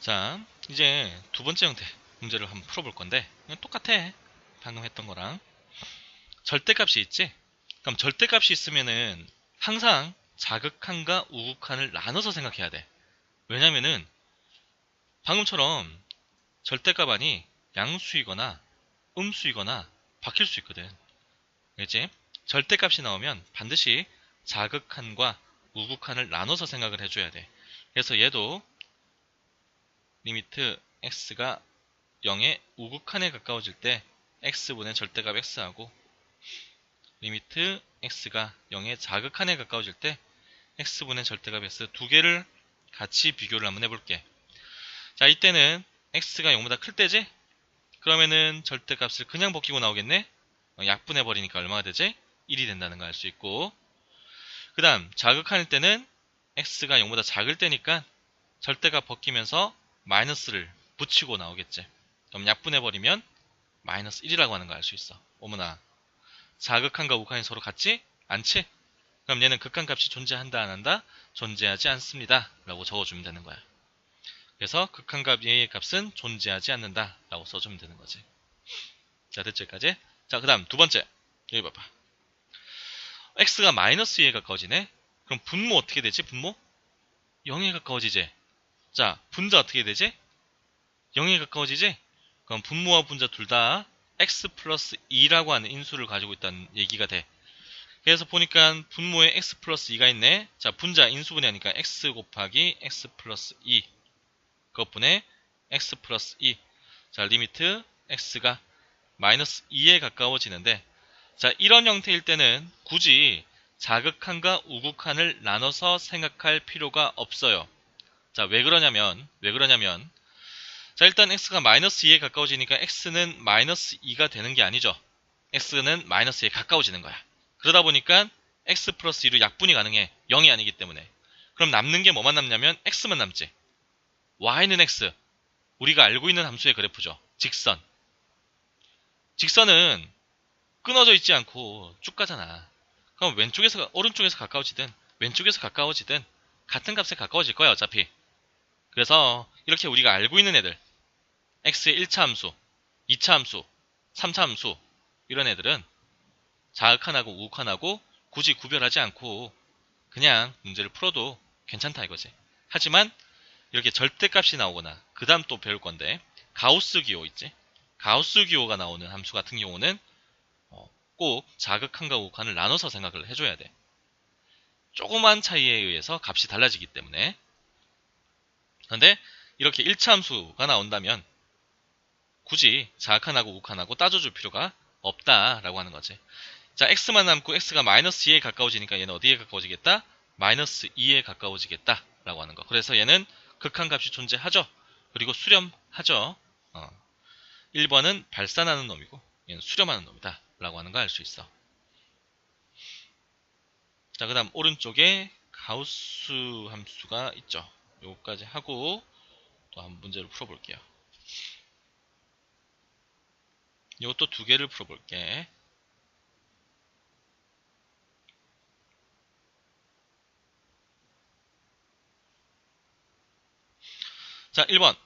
자, 이제 두 번째 형태 문제를 한번 풀어볼 건데 똑같아. 방금 했던 거랑. 절대값이 있지? 그럼 절대값이 있으면은 항상 자극한과 우극한을 나눠서 생각해야 돼. 왜냐면은 방금처럼 절대값 아니 양수이거나 음수이거나 바뀔 수 있거든. 알지? 절대값이 나오면 반드시 자극한과 우극한을 나눠서 생각을 해줘야 돼. 그래서 얘도 리미트 x가 0의 우극한에 가까워질 때 x분의 절대값 x하고 리미트 x가 0의 자극한에 가까워질 때 x분의 절대값 x 두 개를 같이 비교를 한번 해볼게. 자 이때는 x가 0보다 클 때지? 그러면은 절대값을 그냥 벗기고 나오겠네? 어, 약분해버리니까 얼마가 되지? 1이 된다는 걸 알 수 있고 그 다음 자극한일 때는 x가 0보다 작을 때니까 절대값 벗기면서 마이너스를 붙이고 나오겠지. 그럼 약분해버리면 마이너스 1이라고 하는 걸 알 수 있어. 어머나 자극한과 우극한이 서로 같지? 않지? 그럼 얘는 극한값이 존재한다 안 한다? 존재하지 않습니다. 라고 적어주면 되는 거야. 그래서 극한값 A의 값은 존재하지 않는다 라고 써주면 되는 거지. 자 됐죠 여기까지? 자그 다음 두 번째 여기 봐봐. x가 마이너스 2에 가까워지네? 그럼 분모 어떻게 되지? 분모? 0에 가까워지지? 자 분자 어떻게 되지? 0에 가까워지지? 그럼 분모와 분자 둘 다 x 플러스 2라고 하는 인수를 가지고 있다는 얘기가 돼. 그래서 보니까 분모에 x 플러스 2가 있네. 자, 분자 인수분해 하니까 x 곱하기 x 플러스 2. 그것분의 x 플러스 2. 자, 리미트 x가 마이너스 2에 가까워지는데 자, 이런 형태일 때는 굳이 자극한과 우극한을 나눠서 생각할 필요가 없어요. 자, 왜 그러냐면, 왜 그러냐면, 자, 일단 x가 마이너스 2에 가까워지니까 x는 마이너스 2가 되는 게 아니죠. x는 마이너스 2에 가까워지는 거야. 그러다 보니까 x 플러스 2로 약분이 가능해. 0이 아니기 때문에. 그럼 남는 게 뭐만 남냐면 x만 남지. y는 x. 우리가 알고 있는 함수의 그래프죠. 직선. 직선은 끊어져 있지 않고 쭉 가잖아. 그럼 왼쪽에서 오른쪽에서 가까워지든 왼쪽에서 가까워지든 같은 값에 가까워질 거야 어차피. 그래서 이렇게 우리가 알고 있는 애들 x의 1차 함수, 2차 함수, 3차 함수 이런 애들은 자극한하고 우극한하고 굳이 구별하지 않고 그냥 문제를 풀어도 괜찮다 이거지. 하지만 이렇게 절대값이 나오거나 그 다음 또 배울 건데 가우스 기호 있지? 가우스 기호가 나오는 함수 같은 경우는 어, 꼭 자극한과 우극한을 나눠서 생각을 해줘야 돼. 조그만 차이에 의해서 값이 달라지기 때문에 그런데 이렇게 1차 함수가 나온다면 굳이 자극한하고 우극한하고 따져줄 필요가 없다라고 하는 거지. 자, x만 남고 x가 마이너스 2에 가까워지니까 얘는 어디에 가까워지겠다? 마이너스 2에 가까워지겠다 라고 하는 거. 그래서 얘는 극한값이 존재하죠. 그리고 수렴하죠. 어. 1번은 발산하는 놈이고 얘는 수렴하는 놈이다 라고 하는 거알수 있어. 자, 그 다음 오른쪽에 가우스 함수가 있죠. 요거까지 하고 또 한 문제를 풀어볼게요. 이것도 두 개를 풀어볼게. 자, 1번.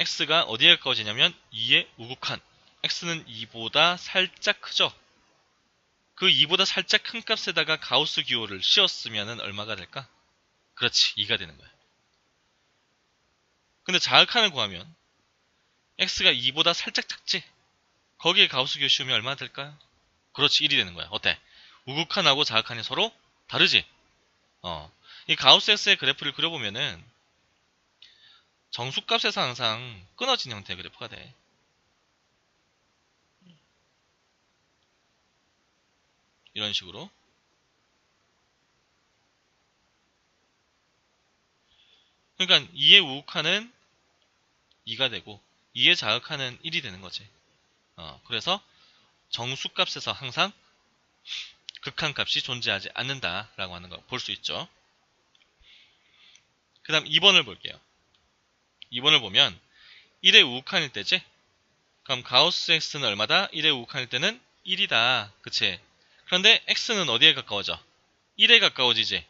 x가 어디에 가까워지냐면 2의 우극한. x는 2보다 살짝 크죠? 그 2보다 살짝 큰 값에다가 가우스 기호를 씌웠으면 얼마가 될까? 그렇지, 2가 되는 거야. 근데 자극한을 구하면 x가 2보다 살짝 작지? 거기에 가우스 씌우면 얼마나 될까요? 그렇지, 1이 되는 거야. 어때? 우극한하고 자극한이 서로 다르지? 어. 이 가우스 S의 그래프를 그려보면은 정수값에서 항상 끊어진 형태의 그래프가 돼. 이런 식으로. 그러니까 2의 우극한은 2가 되고 2의 자극한은 1이 되는 거지. 어, 그래서 정수값에서 항상 극한값이 존재하지 않는다라고 하는 거볼수 있죠. 그 다음 2번을 볼게요. 2번을 보면 1의 우극한일 때지? 그럼 가우스 x는 얼마다? 1의 우극한일 때는 1이다. 그치? 그런데 x는 어디에 가까워져? 1에 가까워지지?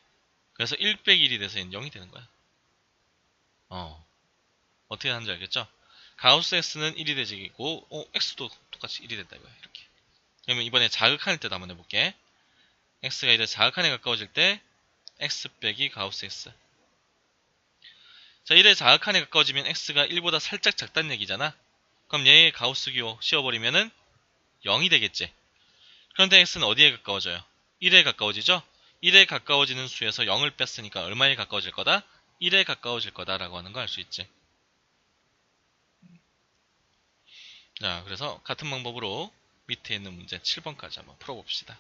그래서 1 빼기 1이 돼서 0이 되는 거야. 어. 어떻게 하는지 알겠죠? 가우스 x는 1이 되지고 어, x도 똑같이 1이 된다 이거야 이렇게 그러면 이번에 자극하는 때도 한번 해볼게 x가 이제 자극한에 가까워질 때 x 빼기 가우스 x 자 1에 자극한에 가까워지면 x가 1보다 살짝 작다는 얘기잖아 그럼 얘의 가우스 기호 씌워버리면은 0이 되겠지 그런데 x는 어디에 가까워져요? 1에 가까워지죠? 1에 가까워지는 수에서 0을 뺐으니까 얼마에 가까워질 거다? 1에 가까워질 거다라고 하는 거 알 수 있지. 자, 그래서 같은 방법으로 밑에 있는 문제 7번까지 한번 풀어봅시다.